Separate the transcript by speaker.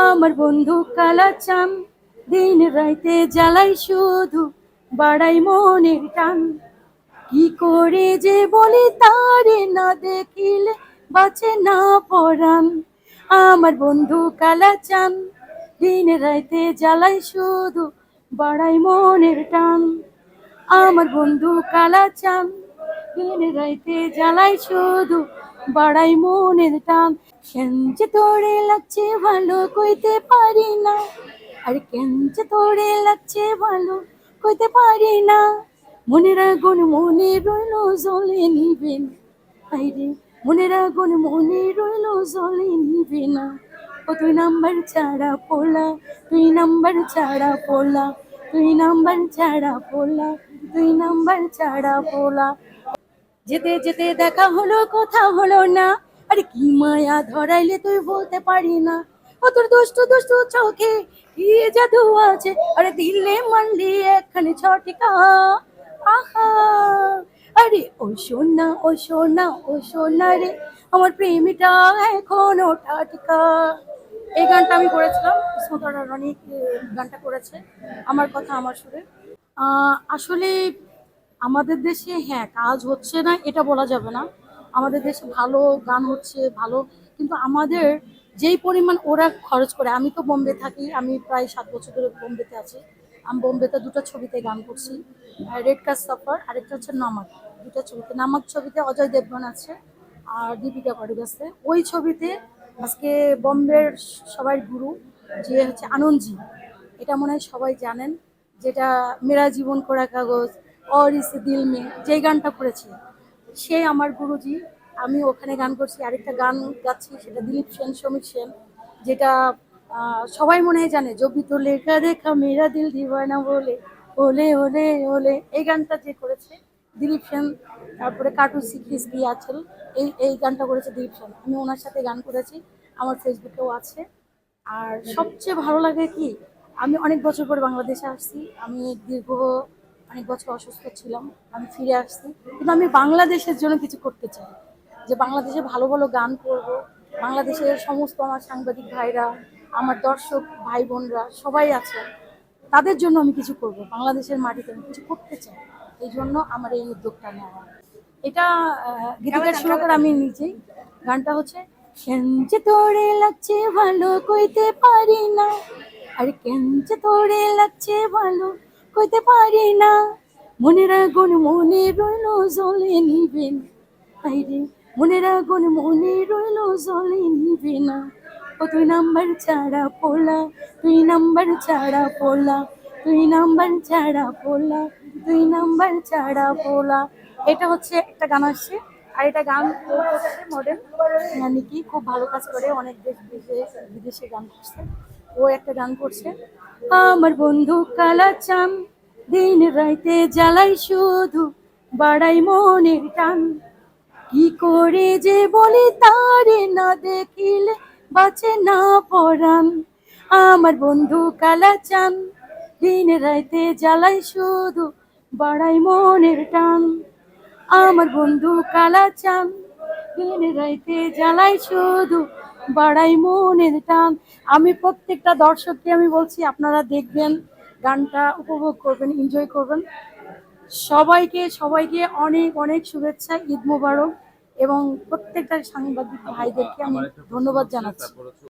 Speaker 1: আমার বন্ধু কালা চান দিন রাইতে জ্বালাই শুধু, বাড়াই মনের টান। কি করে যে বলি তারে না দেখিলে বাঁচে না পরাণ। আমার বন্ধু কালা চান দিন রাইতে জ্বালাই শুধু, বাড়াই মনের টান। আমার বন্ধু কালা চান দিন রাইতে জ্বালাই শুধু বাড়াই মনের টান। কেন যে তোরে লাগছে ভালো কইতে পারি না? আর কেন যে তোরে লাগছে ভালো কইতে পারি না? মনের আগুন মনে রইল জলে নিবে না। আইরে, মনের আগুন মনে রইল জলে নিবে না। ও তুই নাম্বার ছাড়া পোলা, তুই নাম্বার ছাড়া পোলা, তুই নাম্বার ছাড়া পোলা, তুই নাম্বার ছাড়া পোলা। যেতে যেতে দেখা হলো, কথা হলো না। আরে কি মায়া ধরাইলে তুই বলতে পারি না। ও তোর দুষ্টু দুষ্টু চোখে কি জাদু আছে? আরে দিলে মানলি একখানে ছটিকা আহা! আরে ও সোনা ও সোনা ও সোনা রে, আমার প্রেমিটা এখনও টাটকা এই গানটা আমি করেছিলাম স্মৃতরা অনেক গানটা করেছে, আমার কথা, আমার সুরে। আসলে আমাদের দেশে হ্যাঁ কাজ হচ্ছে না, এটা বলা যাবে না। আমাদের দেশে ভালো গান হচ্ছে, ভালো, কিন্তু আমাদের যেই পরিমাণ ওরা খরচ করে, আমি তো বোম্বে থাকি, আমি প্রায় সাত বছর ধরে বোম্বেতে আছি। আমি বোম্বেতে দুটো ছবিতে গান করছি রেড কাজ সফার আরেকটা হচ্ছে নামাক দুটো ছবিতে। নামাক ছবিতে অজয় দেবগন আছে, আর দীপিকা পাডুক ওই ছবিতে আজকে বম্বের সবার গুরু, যে হচ্ছে আনন্দজি। এটা মনে হয় সবাই জানেন, যেটা মেরা জীবন করা কাগজ অর ইস দিল মে, যেই গানটা করেছি। সে আমার গুরুজি, আমি ওখানে গান করছি, আরেকটা গান গাচ্ছি, সেটা দিলীপ সেন, সমীর সেন, যেটা সবাই মনে হয় জানে, জবি তো লেখা দেখা মেরা দিল দিবানা বলে ওলে ওলে ওলে এই গানটা যে করেছে দিলীপ সেন, তারপরে কাটু শিখিস কি আছেন এই এই গানটা করেছে দিলীপ সেন। আমি ওনার সাথে গান করেছি, আমার ফেসবুকেও আছে। আর সবচেয়ে ভালো লাগে কি, আমি অনেক বছর পরে বাংলাদেশে আসছি, আমি দীর্ঘ অনেক বছর অসুস্থ ছিলাম আমি ফিরে আসছি। কিন্তু আমি বাংলাদেশের জন্য কিছু করতে চাই। যে বাংলাদেশে ভালো ভালো গান করব বাংলাদেশের সমস্ত আমার সাংবাদিক ভাইরা আমার দর্শক ভাই বোনরা সবাই আছে তাদের জন্য আমি কিছু করব। বাংলাদেশের মাটিতে আমি কিছু করতে চাই। এই জন্য আমার এই উদ্যোগটা নেওয়া। এটা গীতিকার সুরকার আমি নিজেই। গানটা হচ্ছে যে তোরে লাগছে ভালো কইতে পারি না? আর যে তোরে লাগছে ভালো কইতে পারি না। মনের আগুন মনে রইল জলে নিবে না। আইরে, মনের আগুন মনে রইল জলে নিবে না। ও তুই নাম্বার ছাড়া পোলা তুই নাম্বার ছাড়া পোলা তুই নাম্বার ছাড়া পোলা তুই নাম্বার ছাড়া পোলা। এটা হচ্ছে একটা গান আসছে, আর এটা গান মডেল মানে কি খুব ভালো কাজ করে, অনেক দেশ বিদেশে বিদেশে গান করছে। ও একটা গান করছে। আমার বন্ধু কালা চান দিন রাইতে জ্বালাই শুধু, বাড়াই মনের টান। কি করে যে বলি তারে না দেখিলে বাঁচে না পরাণ। আমার বন্ধু কালা চান দিন রাইতে জ্বালাই শুধু, বাড়াই মনের টান। আমার বন্ধু কালা চান দিন রাইতে জ্বালাই শুধু বাড়াই মনের টান। আমি প্রত্যেকটা দর্শককে আমি বলছি, আপনারা দেখবেন, গানটা উপভোগ করবেন এনজয় করবেন। সবাইকে সবাইকে অনেক অনেক শুভেচ্ছা, ঈদ মোবারক। এবং প্রত্যেকটা সাংবাদিক ভাইদেরকে আমি ধন্যবাদ জানাচ্ছি।